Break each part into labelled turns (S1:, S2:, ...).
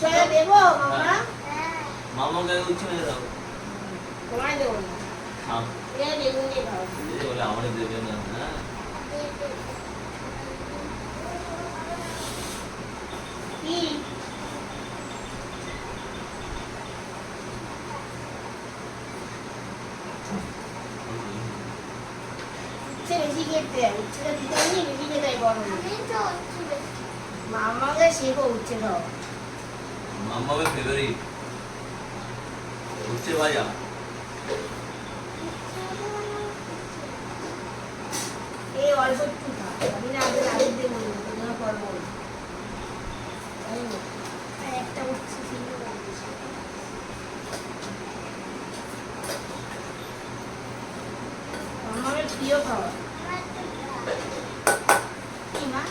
S1: দেবো মামা?
S2: দাও।
S1: তোমায় দেবো না।
S2: খাও।
S1: এ বেগুন দিয়ে খাও
S2: বলে আমারই দেবে না হ্যাঁ।
S1: কি? বেশি খেতে উচ্ছেটা দিতে হয়নি বেশি খেতে হয় গরমে। মামাকে শেখো উচ্ছে খাও।
S2: মামাকে ফেভারিট উচ্ছে ভাজা
S1: এই অল্প একটু আমি প্রিয় খাবার কি মা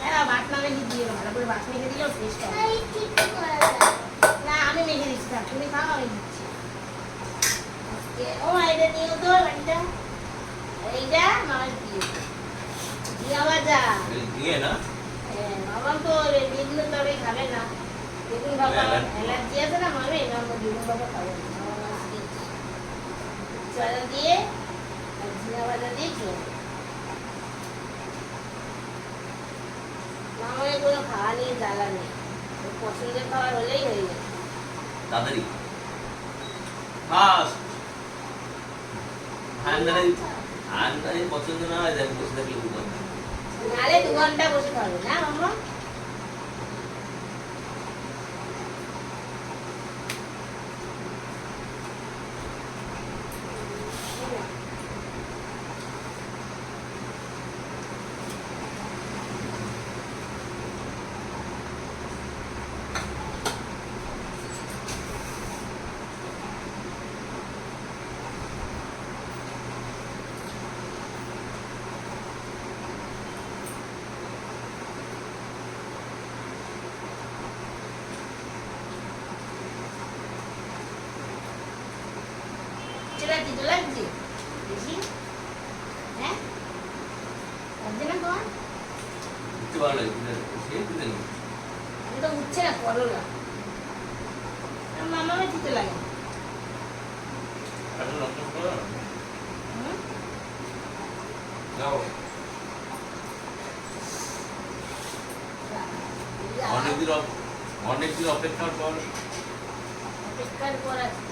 S1: হ্যাঁ ভাত না মেখে দিয়ে ভালো মেখে দিলেও টেস্ট হবে না আমি মেখে দিচ্ছি থাক তুমি খাও আমি দিচ্ছি। ও এটা নিও তো একটা এইটা মামার প্রিয় জিয়া ভাজা
S2: দিয়ে না?
S1: হ্যাঁ মামা তো বেগুন তবে খাবে না। বেগুন বাবা
S2: অ্যালার্জি।
S1: অ্যালার্জি আছে না মামে? না আমরা বেগুন বাবা খাব না। দিয়ে জিরা ভাজা দিয়ে খেয়ে নেব। মামাকে কোনো খাওয়া নিয়ে জ্বালা নেই ওর পছন্দের খাবার হলেই হয়ে যায়।
S2: তাড়াতাড়ি। ফাস্ট ঠান্ডায় ঠান্ডায় পছন্দ না হয় দেখ বসে থাকলে দু
S1: ঘণ্টা নাহলে দু ঘণ্টা বসে থাকবে না মামা দিতে লাগছে বেশি হ্যাঁ লাগছে না তোমার
S2: উঠতে ভালো লাগে
S1: আমি তো উঠছে না করলা মামাকে দিতে লাগে
S2: অনেকদিন অপ- অনেকদিন অপেক্ষার পর
S1: অপেক্ষার পর আজকে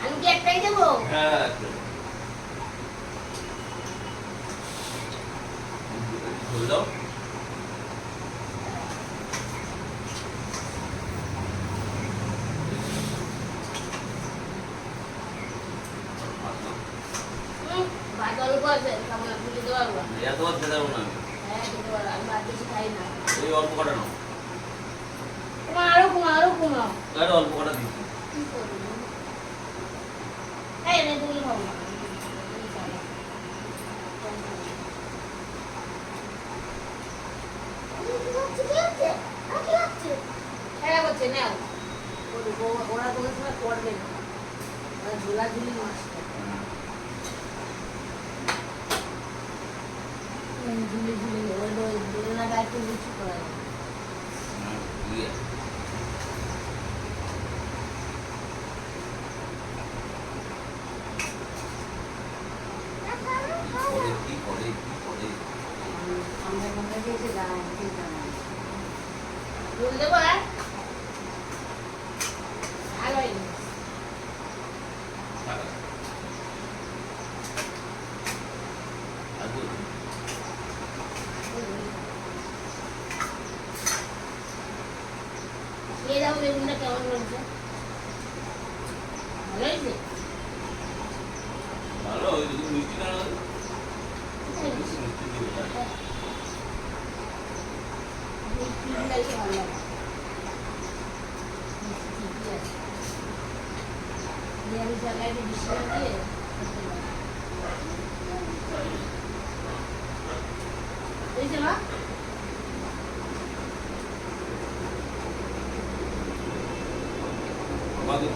S1: আমি কি একটাই দেবো
S2: হ্যাঁ দাও
S1: হুম, ভাত অল্প আছে খাব না তুমি দিতে পারব
S2: এত বার খেতে পারব না
S1: হ্যাঁ দিতে পারব আমি ভাত বেশি খাই না।
S2: ওই অল্প কটা নাও।
S1: তোমার আরও কমা আরও কমাও
S2: আরে অল্প কটা দিচ্ছি
S1: কি করব? এই এনে তুমি খাও না খেলা করছে নাও। ওরা কোনো সময় করবে না। ঝোলাঝুলি মাছটা ঝুলে ঝুলে ওই দোলনাটা একটু নিচু করা আমরা কোনটা দিয়েছে দাঁড়ায় দাঁড়ায় দেবো আর ভালো হয়নি
S2: আর বলছি,
S1: খেয়ে যাব বেগুনটা কেমন ভালো হয়েছে?
S2: ভালো মিষ্টি না হয়, বেশি মিষ্টি দিবে না।
S1: মিষ্টি más de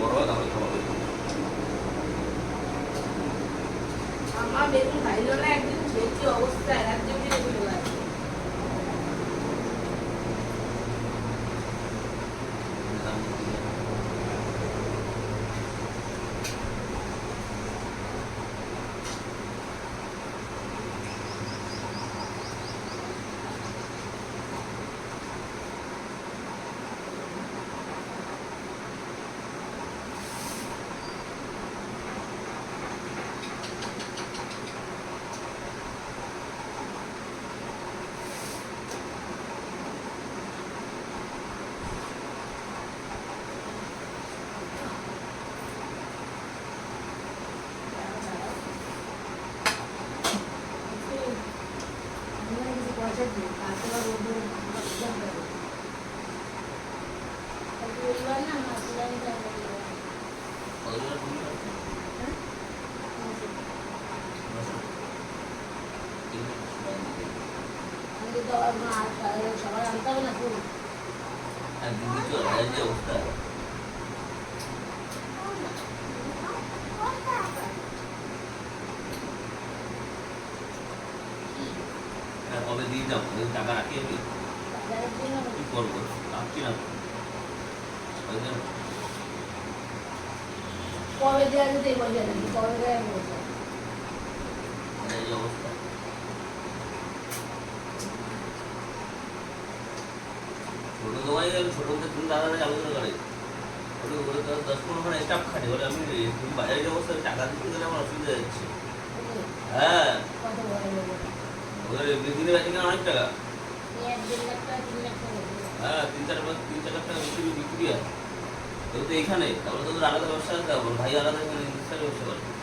S2: কবে দিয়ে যাব টাকা রাখি আমি কি করব রাখছি না ওই জন্য
S1: কবে দেওয়া যেতে এই পয়সা নাকি কবে দেওয়া বলছে
S2: এই অবস্থা। ছোট দোকানে গেলে ছোট তুমি দাদা আলোচনা করে। ছোট করে তো দশ পনেরো খানে স্টাফ খাটে বলে আমি তুমি বাজারে টাকা দিতে গেলে আমার অসুবিধা যাচ্ছে হ্যাঁ। ওদের বিদিনে বেচে কেন অনেক টাকা। হ্যাঁ তিন চার তিন চার লাখ টাকা বেশি বিক্রি হয়। যেহেতু এখানে তাহলে তোদের আলাদা ব্যবসা আছে ভাই আলাদা ব্যবসা করে।